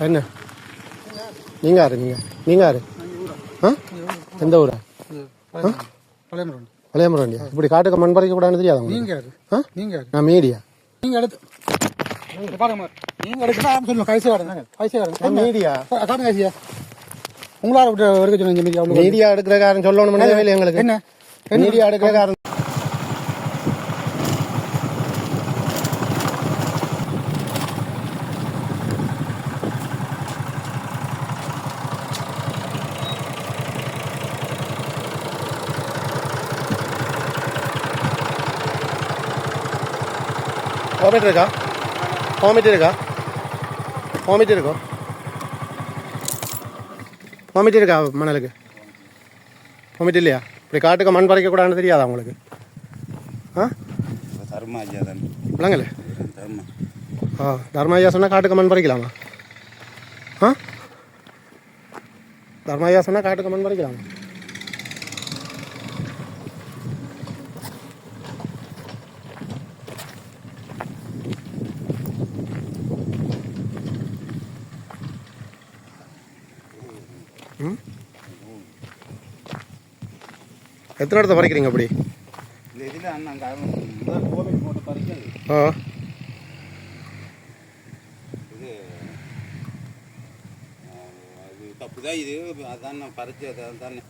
என்ன? நீங்க யாரு நீங்க? நீங்க யாரு? ஆ? எந்த ஊரா? பழையமரண்டியா இப்படி காட்டுக்கு மண் பறிக்க கூடாதுன்னு தெரியாதா யாரு? ஆ? யாரு? நான் மீடியா. நீங்க எடுத்து பாருங்க நீங்க எடுத்துனா சொல்லுங்க கைசே வாடுங்க கைசே வாடுங்க நான் மீடியா. காட்டுங்க கைசியா உங்களால எடுக்க மீடியா. எடுக்கிற காரன் சொல்லணும் எங்களுக்கு. என்ன? மீடியா எடுக்கிற காரன் வாமிட் இருக்கா? வாமிட் இருக்கா? வாமிட் இருக்கோ? வாமிட் இருக்கா மணலுக்கு? வாமிட் இல்லையா? இப்படி காட்டுக்கு மண் பறிக்க கூடாதுன்னு தெரியாதா உங்களுக்கு? ஆ? தர்மா ஐயா தான். விளங்கல தர்மா. ஆ தர்மாயா சொன்னால் காட்டுக்கு மண் பறிக்கலாமா? ஆ? தர்மாயா சொன்னால் காட்டுக்கு மண் பறிக்கலாமா? எத்தனை இடத்த பறிக்கிறீங்க அப்படி? ஆ. இது அஹ், அது தப்பு தான் இது அதான் பறிச்சு அதான் தானே.